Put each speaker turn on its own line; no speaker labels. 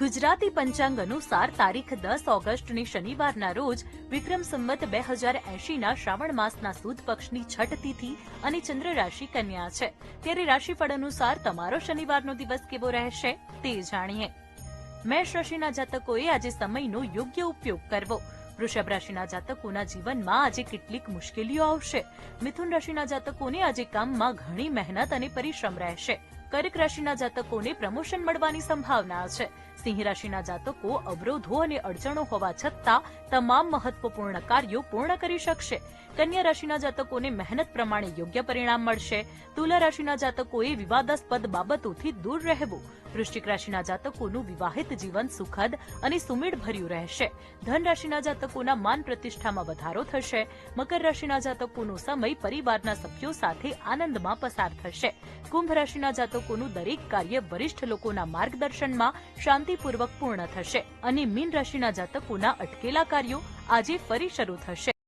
ગુજરાતી પંચાંગ અનુસાર તારીખ દસ ઓગસ્ટની શનિવારના રોજ વિક્રમ સંવત બે હજાર એંશીના શ્રાવણ માસના સુદ પક્ષની છઠ તિથિ અને ચંદ્ર રાશિ કન્યા છે. ત્યારે રાશિફળ અનુસાર તમારો શનિવારનો દિવસ કેવો રહેશે તે જાણીએ. મેષ રાશિના જાતકોએ આજે સમયનો યોગ્ય ઉપયોગ કરવો. વૃષભ રાશિના જાતકોના જીવનમાં આજે કેટલીક મુશ્કેલીઓ આવશે. મિથુન રાશિના જાતકોને આજે કામમાં ઘણી મહેનત અને પરિશ્રમ રહેશે. કર્ક રાશિના જાતકોને પ્રમોશન મળવાની સંભાવના છે. સિંહ રાશિના જાતકો અવરોધો અને અડચણો હોવા છતાં તમામ મહત્વપૂર્ણ કાર્યો પૂર્ણ કરી શકશે. કન્યા રાશિના જાતકોને મહેનત પ્રમાણે યોગ્ય પરિણામ મળશે. તુલા રાશિના જાતકોએ વિવાદાસ્પદ બાબતોથી દૂર રહેવું. વૃશ્ચિક રાશિના જાતકોનું વિવાહિત જીવન સુખદ અને સુમેળ ભર્યું રહેશે. ધન રાશિના જાતકોના માન પ્રતિષ્ઠામાં વધારો થશે. મકર રાશિના જાતકોનો સમય પરિવારના સભ્યો સાથે આનંદમાં પસાર થશે. કુંભ રાશિના જાતકોનું દરેક કાર્ય વરિષ્ઠ લોકોના માર્ગદર્શનમાં શાંતિપૂર્વક પૂર્ણ થશે અને મીન રાશિના જાતકોના અટકેલા કાર્યો આજે ફરી શરૂ થશે.